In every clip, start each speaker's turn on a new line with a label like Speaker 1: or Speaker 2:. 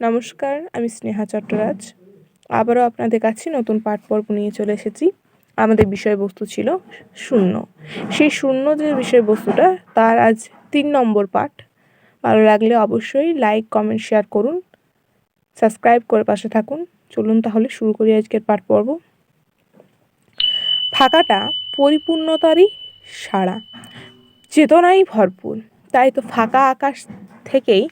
Speaker 1: নমস্কার, আমি স্নেহা চট্টরাজ। আবারও আপনাদের কাছে নতুন পাঠ পর্ব নিয়ে চলে এসেছি। আমাদের বিষয়বস্তু ছিল শূন্য। সেই শূন্য যে বিষয়বস্তুটা, তার আজ তিন নম্বর পাঠ। ভালো লাগলে অবশ্যই লাইক, কমেন্ট, শেয়ার করুন। সাবস্ক্রাইব করে পাশে থাকুন। চলুন তাহলে শুরু করি আজকের পাঠ পর্ব। ফাঁকাটা পরিপূর্ণতারই সাড়া। চেতনাই ভরপুর। তাই তো ফাঁকা আকাশ থেকেই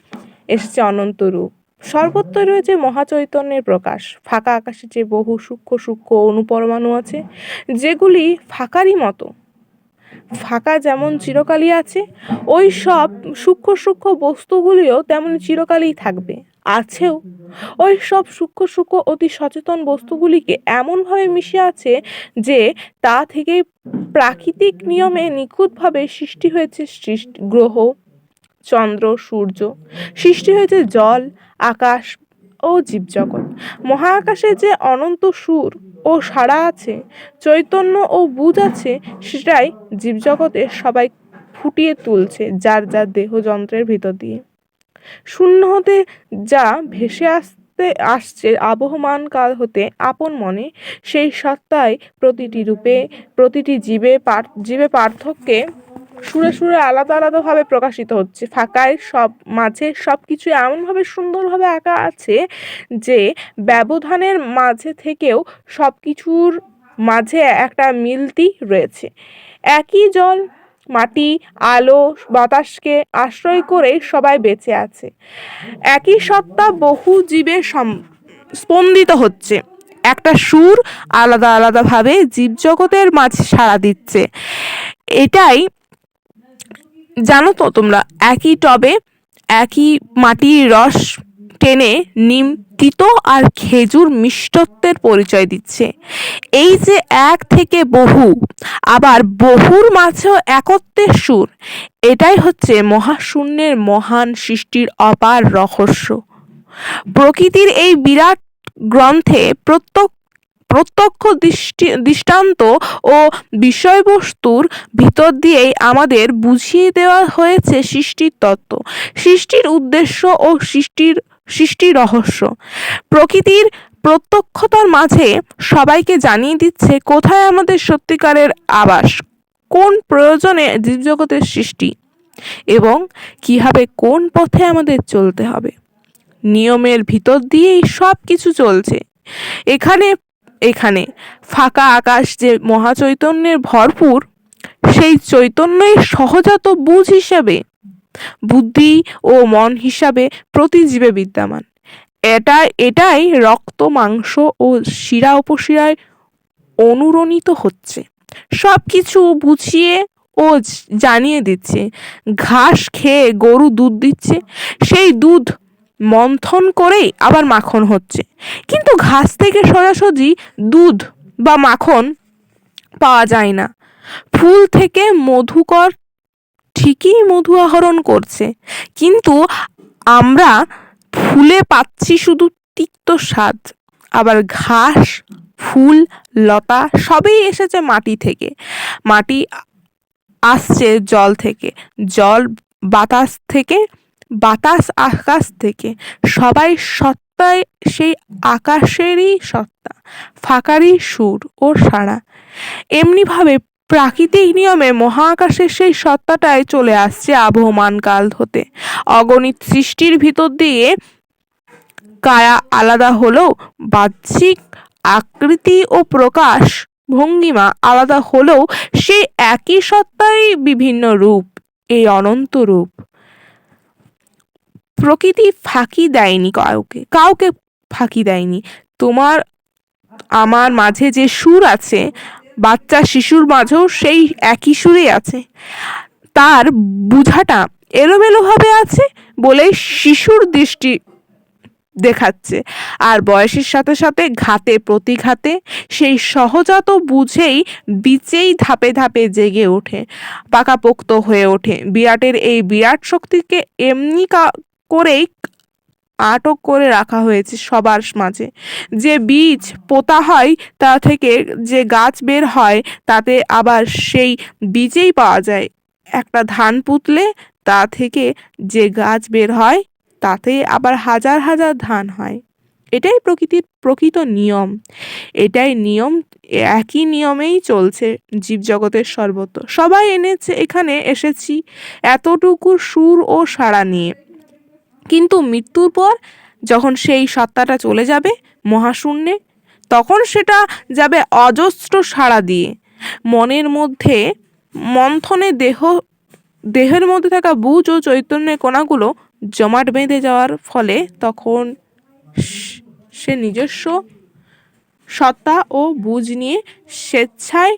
Speaker 1: এসেছে অনন্ত রূপ। সর্বত্র রয়েছে মহাচৈতন্যের প্রকাশ। ফাঁকা আকাশে যে বহু সূক্ষ্ম সূক্ষ্ম অনুপরমাণু আছে, যেগুলি ফাঁকারই মতো। ফাঁকা যেমন চিরকালই আছে, ওই সব সূক্ষ্ম সূক্ষ্ম বস্তুগুলিও তেমন চিরকালই থাকবে। আছেও, ওই সব সূক্ষ্ম সূক্ষ্ম অতি সচেতন বস্তুগুলিকে এমনভাবে মিশে আছে যে তা থেকে প্রাকৃতিক নিয়মে নিখুঁতভাবে সৃষ্টি হয়েছে সৃষ্টি গ্রহ চন্দ্র, সূর্য, সৃষ্টি হয়েছে জল, আকাশ ও জীবজগৎ। মহাকাশে যে অনন্ত সুর ও সাড়া আছে, চৈতন্য ও বুঝ আছে, সেটাই জীবজগতের সবাই ফুটিয়ে তুলছে যার যার দেহযন্ত্রের ভিতর দিয়ে। শূন্য হতে যা ভেসে আসতে আসছে আবহমান কাল হতে আপন মনে, সেই সত্তায় প্রতিটি রূপে, প্রতিটি জীবে জীবে পার্থক্যে সুরে সুরে আলাদা আলাদাভাবে প্রকাশিত হচ্ছে। ফাঁকায় সব, মাঝে সব কিছু এমনভাবে সুন্দরভাবে আঁকা আছে যে, ব্যবধানের মাঝে থেকেও সব কিছুর মাঝে একটা মিলতি রয়েছে। একই জল, মাটি, আলো, বাতাসকে আশ্রয় করে সবাই বেঁচে আছে। একই সত্তা বহু জীবে স্পন্দিত হচ্ছে। একটা সুর আলাদা আলাদাভাবে জীবজগতের মাঝে সাড়া দিচ্ছে। এটাই জানো তো তোমরা, একই টবে একই মাটির রস টেনে নিম তিতো আর খেজুর মিষ্টত্বের পরিচয় দিচ্ছে। এই যে এক থেকে বহু, আবার বহুর মাঝেও একত্বের সুর, এটাই হচ্ছে মহাশূন্যের মহান সৃষ্টির অপার রহস্য। প্রকৃতির এই বিরাট গ্রন্থে প্রত্যেক প্রত্যক্ষ দৃষ্টি, দৃষ্টান্ত ও বিষয়বস্তুর ভিতর দিয়েই আমাদের বুঝিয়ে দেওয়া হয়েছে সৃষ্টির তত্ত্ব। সৃষ্টির উদ্দেশ্য ও সৃষ্টির সৃষ্টি রহস্য। প্রকৃতির প্রত্যক্ষতার মাঝে সবাইকে জানিয়ে দিচ্ছে কোথায় আমাদের সত্যিকারের আবাস, কোন প্রয়োজনে জীবজগতের সৃষ্টি এবং কীভাবে কোন পথে আমাদের চলতে হবে। নিয়মের ভিতর দিয়েই সব কিছু চলছে। এখানে এখানে। ফাঁকা আকাশ যে মহাচৈতন্যের ভরপুর, সেই চৈতন্যই সহজাত বুঝ হিসাবে, বুদ্ধি ও মন হিসাবে প্রতি জীবে বিদ্যমান। এটা, এটাই রক্ত, মাংস ও শিরা উপশিরায় অনুরণিত হচ্ছে। সব কিছু বুঝিয়ে ও জানিয়ে দিচ্ছে। ঘাস খেয়ে গরু দুধ দিচ্ছে। সেই দুধ মন্থন করেই আবার মাখন হচ্ছে। কিন্তু ঘাস থেকে সরাসরি দুধ বা মাখন পাওয়া যায় না। ফুল থেকে মধুকর ঠিকই মধু আহরণ করছে। কিন্তু আমরা ফুলে পাচ্ছি শুধু তিক্ত স্বাদ। আবার ঘাস, ফুল, লতা সবই এসেছে মাটি থেকে। মাটি আসছে জল থেকে। জল বাতাস থেকে বাতাস আকাশ থেকে। সবাই সত্তায়, সেই আকাশেরই সত্তা, ফাঁকারই সুর ও সাড়া। এমনিভাবে প্রাকৃতিক নিয়মে মহাকাশের সেই সত্তাটাই চলে আসছে আবহমান কাল হতে। অগণিত সৃষ্টির ভিতর দিয়ে কায়া আলাদা হলেও বাহ্যিক আকৃতি ও প্রকাশ ভঙ্গিমা আলাদা হলেও সেই একই সত্তারই বিভিন্ন রূপ, এই অনন্ত রূপ। প্রকৃতি ফাঁকি দেয়নি কাউকে কাউকে ফাঁকি দেয়নি। তোমার, আমার মাঝে যে সুর আছে, বাচ্চা শিশুর মাঝেও সেই একই সুরেই আছে। তার বুঝাটা এলোমেলোভাবে আছে বলে শিশুর দৃষ্টি দেখাচ্ছে। আর বয়সের সাথে সাথে ঘাতে, প্রতিঘাতে সেই সহজাত বুঝেই বিচেই ধাপে ধাপে জেগে ওঠে, পাকাপোক্ত হয়ে ওঠে। বিরাটের এই বিরাট শক্তিকে এমনি করেই আটক করে রাখা হয়েছে সবার মাঝে। যে বীজ পোতা হয়, তা থেকে যে গাছ বের হয়, তাতে আবার সেই বীজেই পাওয়া যায়। একটা ধান পুতলে, তা থেকে যে গাছ বের হয়, তাতে আবার হাজার হাজার ধান হয়। এটাই প্রকৃতির প্রকৃত নিয়ম। এটাই নিয়ম, একই নিয়মেই চলছে জীবজগতের সর্বত্র। সবাই এনেছে, এখানে এসেছি। এতটুকু সুর ও সাড়া নিয়ে। কিন্তু মৃত্যুর পর যখন সেই সত্তাটা চলে যাবে মহাশূন্যে, তখন সেটা যাবে অজস্র সাড়া দিয়ে। মনের মধ্যে মন্থনে দেহ, দেহের মধ্যে থাকা বুঝ ও চৈতন্যের কণাগুলো জমাট বেঁধে যাওয়ার ফলে তখন সে নিজস্ব সত্তা ও বুঝ নিয়ে স্বেচ্ছায়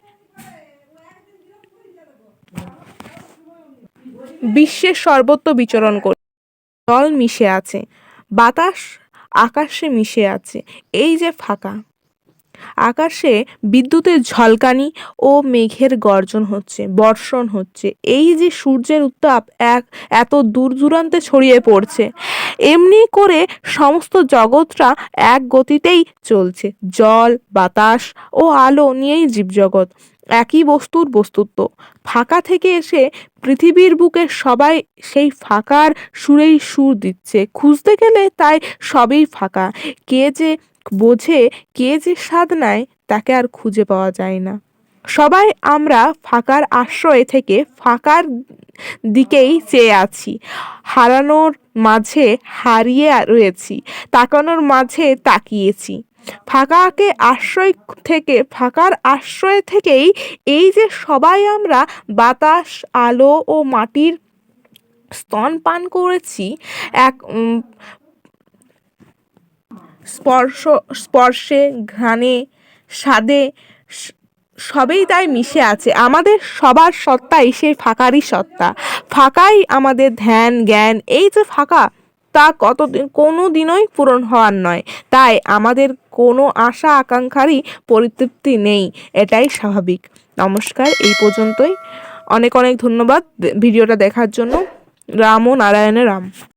Speaker 1: বিশ্বের সর্বত্র বিচরণ করে। জল মিশে আছে বাতাস আকাশে মিশে আছে এই যে ফাঁকা। আকাশে বিদ্যুতের ঝলকানি ও মেঘের গর্জন হচ্ছে, বর্ষণ হচ্ছে। এই যে সূর্যের উত্তাপ এক, এত দূর দূরান্তে ছড়িয়ে পড়ছে, এমনি করে সমস্ত জগৎটা এক গতিতেই চলছে। জল, বাতাস ও আলো নিয়েই জীবজগৎ একই বস্তুর বস্তুত্ব। ফাঁকা থেকে এসে পৃথিবীর বুকে সবাই সেই ফাঁকার সুরেই সুর দিচ্ছে। খুঁজতে গেলে তাই সবই ফাঁকা। কে যে বোঝে কে যে স্বাদ নেয়, তাকে আর খুঁজে পাওয়া যায় না। সবাই আমরা ফাঁকার আশ্রয় থেকে ফাঁকার দিকেই চেয়ে আছি। হারানোর মাঝে হারিয়ে রয়েছি, তাকানোর মাঝে তাকিয়েছি। ফাঁকাকে আশ্রয় থেকে, ফাঁকার আশ্রয় থেকেই এই যে সবাই আমরা বাতাস, আলো ও মাটির স্তন পান করেছি, এক স্পর্শ, স্পর্শে, ঘ্রাণে, স্বাদে সবেই তাই মিশে আছে। আমাদের সবার সত্তাই সেই ফাঁকারই সত্তা। ফাঁকাই আমাদের ধ্যান, জ্ঞান, এই যে ফাঁকা, তা কতদিন কোনো দিনই পূরণ হওয়ার নয়। তাই আমাদের কোনো আশা, আকাঙ্ক্ষারই পরিতৃপ্তি নেই। এটাই স্বাভাবিক। নমস্কার, এই পর্যন্তই। অনেক অনেক ধন্যবাদ ভিডিওটা দেখার জন্য। রাম ও নারায়ণের রাম।